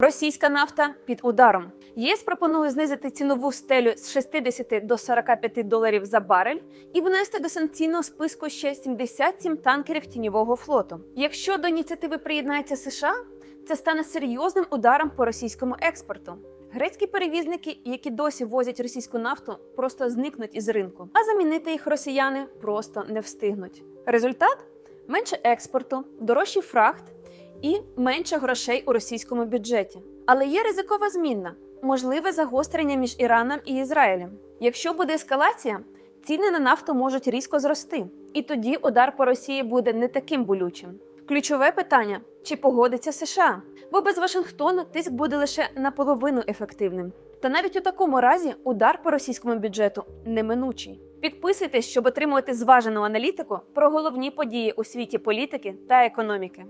Російська нафта під ударом. ЄС пропонує знизити цінову стелю з 60 до 45 доларів за барель і внести до санкційного списку ще 77 танкерів тіньового флоту. Якщо до ініціативи приєднається США, це стане серйозним ударом по російському експорту. Грецькі перевізники, які досі возять російську нафту, просто зникнуть із ринку, а замінити їх росіяни просто не встигнуть. Результат менше експорту, дорожчий фрахт і менше грошей у російському бюджеті. Але є ризикова змінна можливе загострення між Іраном і Ізраїлем. Якщо буде ескалація, ціни на нафту можуть різко зрости, і тоді удар по Росії буде не таким болючим. Ключове питання: чи погодиться США? Бо без Вашингтону тиск буде лише наполовину ефективним. Та навіть у такому разі удар по російському бюджету неминучий. Підписуйтесь, щоб отримувати зважену аналітику про головні події у світі політики та економіки.